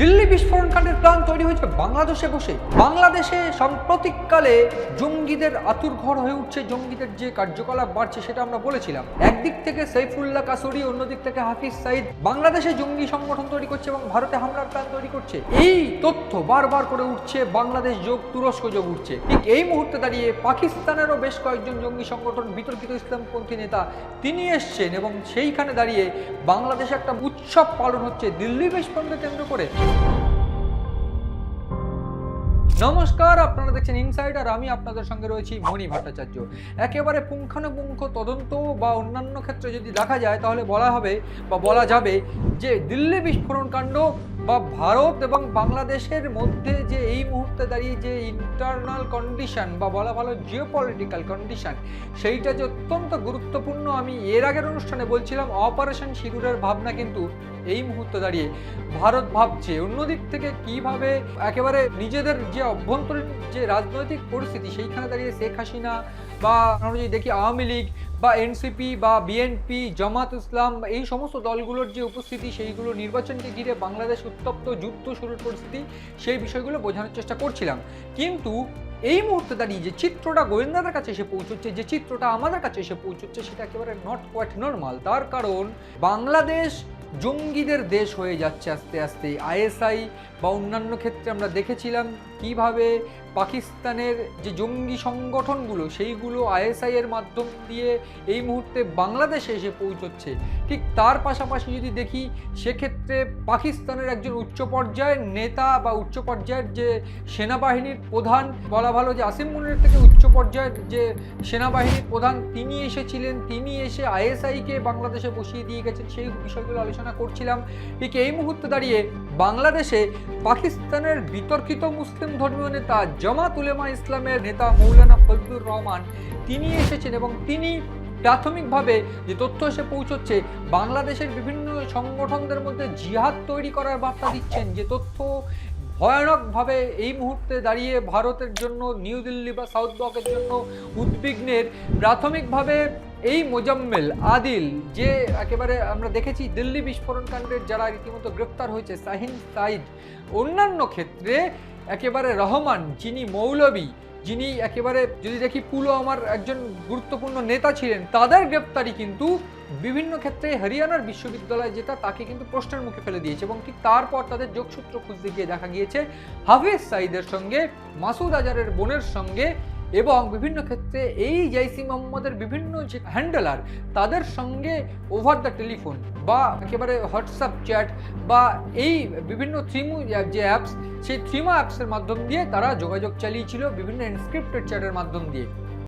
দিল্লি বিস্ফোরণ কাণ্ডের প্ল্যান তৈরি হয়েছে বাংলাদেশে বসে। বাংলাদেশে সাম্প্রতিককালে জঙ্গিদের আতুর ঘর হয়ে উঠছে। জঙ্গিদের যে কার্যকলাপ বাড়ছে সেটা আমরা বলেছিলাম। একদিক থেকে সৈফুল্লাহ কাসুরি, অন্যদিক থেকে হাফিজ সাইদ। বাংলাদেশে জঙ্গি সংগঠন তৈরি করছে এবং ভারতে হামলার প্ল্যান তৈরি করছে। এই তথ্য বারবার করে উঠছে। বাংলাদেশ যোগ, তুরস্ক যোগ উঠছে। ঠিক এই মুহূর্তে দাঁড়িয়ে পাকিস্তানেরও বেশ কয়েকজন জঙ্গি সংগঠন, বিতর্কিত ইসলামপন্থী নেতা তিনি এসছেন এবং সেইখানে দাঁড়িয়ে বাংলাদেশে একটা উৎসব পালন হচ্ছে। দিল্লি বিস্ফোরণকে কেন্দ্র করে নমস্কার, আপনারা দেখছেন ইনসাইড আর আমি আপনাদের সঙ্গে রয়েছি মণি ভট্টাচার্য। একেবারে পুঙ্খানুপুঙ্খ তদন্ত বা অন্যান্য ক্ষেত্রে যদি দেখা যায়, তাহলে বলা হবে বা বলা যাবে যে দিল্লি বিস্ফোরণ কাণ্ড বা ভারত এবং বাংলাদেশের মধ্যে যে এই মুহূর্তে দাঁড়িয়ে যে ইন্টারনাল কন্ডিশন বা বলা ভালো জিও পলিটিক্যাল কন্ডিশন সেইটা যে অত্যন্ত গুরুত্বপূর্ণ, আমি এর আগের অনুষ্ঠানে বলছিলাম অপারেশন সিঁদুরের ভাবনা কিন্তু এই মুহূর্তে দাঁড়িয়ে ভারত ভাবছে। অন্যদিক থেকে কীভাবে একেবারে নিজেদের যে অভ্যন্তরীণ যে রাজনৈতিক পরিস্থিতি, সেইখানে দাঁড়িয়ে শেখ হাসিনা বা আমরা যদি দেখি আওয়ামী লীগ বা এনসিপি বা বিএনপি, জামাত ইসলাম, এই সমস্ত দলগুলোর যে উপস্থিতি, সেইগুলো নির্বাচনকে ঘিরে বাংলাদেশ উত্তপ্ত যুদ্ধ শুরুর পরিস্থিতি, সেই বিষয়গুলো বোঝানোর চেষ্টা করছিলাম। কিন্তু এই মুহূর্তে দাঁড়িয়ে যে চিত্রটা গোয়েন্দাদের কাছে এসে পৌঁছচ্ছে, যে চিত্রটা আমাদের কাছে এসে পৌঁছচ্ছে, সেটা একেবারে নট কোয়াইট নর্মাল তার কারণ, বাংলাদেশ জঙ্গিদের দেশ হয়ে যাচ্ছে আস্তে আস্তে। আইএসআই বা অন্যান্য ক্ষেত্রে আমরা দেখেছিলাম কীভাবে পাকিস্তানের যে জঙ্গি সংগঠনগুলো, সেইগুলো আইএসআই এর মাধ্যম দিয়ে এই মুহূর্তে বাংলাদেশে এসে পৌঁছচ্ছে। ঠিক তার পাশাপাশি যদি দেখি, সেক্ষেত্রে পাকিস্তানের একজন উচ্চ পর্যায়ের নেতা বা উচ্চ পর্যায়ের যে সেনাবাহিনীর প্রধান, বলা ভালো যে আসিম মুনিরের থেকে উচ্চ পর্যায়ের যে সেনাবাহিনীর প্রধান, তিনি এসেছিলেন। তিনি এসে আইএসআইকে বাংলাদেশে বসিয়ে দিয়ে গেছেন। সেই বিষয়গুলো করছিলাম, ঠিক এই মুহূর্তে দাঁড়িয়ে বাংলাদেশে পাকিস্তানের বিতর্কিত মুসলিম ধর্মীয় নেতা জামাত উলেমা ইসলামের নেতা মৌলানা ফজলুর রহমান, তিনি এসেছেন এবং তিনি প্রাথমিকভাবে যে তথ্য এসে পৌঁছচ্ছে, বাংলাদেশের বিভিন্ন সংগঠনদের মধ্যে জিহাদ তৈরি করার বার্তা দিচ্ছেন। যে তথ্য ভয়ানকভাবে এই মুহূর্তে দাঁড়িয়ে ভারতের জন্য, নিউ দিল্লি বা সাউথ ব্লকের জন্য উদ্বিগ্নের প্রাথমিকভাবে এই মোজাম্মেল আদিল, যে একেবারে আমরা দেখেছি দিল্লি বিস্ফোরণ কাণ্ডের যারা রীতিমতো গ্রেপ্তার হয়েছে, শাহিন সাইদ অন্যান্য ক্ষেত্রে একেবারে রহমান, যিনি মৌলবী, যিনি একেবারে যদি দেখি পুলওয়ামার একজন গুরুত্বপূর্ণ নেতা ছিলেন, তাদের গ্রেপ্তারি কিন্তু বিভিন্ন ক্ষেত্রে হরিয়ানার বিশ্ববিদ্যালয় যেটা, তাকে কিন্তু প্রশ্নের মুখে ফেলে দিয়েছে এবং ঠিক তারপর তাদের যোগসূত্র খুঁজতে গিয়ে দেখা গিয়েছে হাফিজ সাইদের সঙ্গে, মাসুদ আজারের বোনের সঙ্গে এবং বিভিন্ন ক্ষেত্রে এই জাইসি মোহাম্মদের বিভিন্ন যে হ্যান্ডেলার, তাদের সঙ্গে ওভার দ্য টেলিফোন বা একেবারে হোয়াটসঅ্যাপ চ্যাট বা এই বিভিন্ন থ্রিমু, যে অ্যাপস সেই থ্রিমা অ্যাপসের মাধ্যম দিয়ে তারা যোগাযোগ চালিয়েছিল, বিভিন্ন ইনস্ক্রিপ্টেড চ্যাটের মাধ্যম দিয়ে।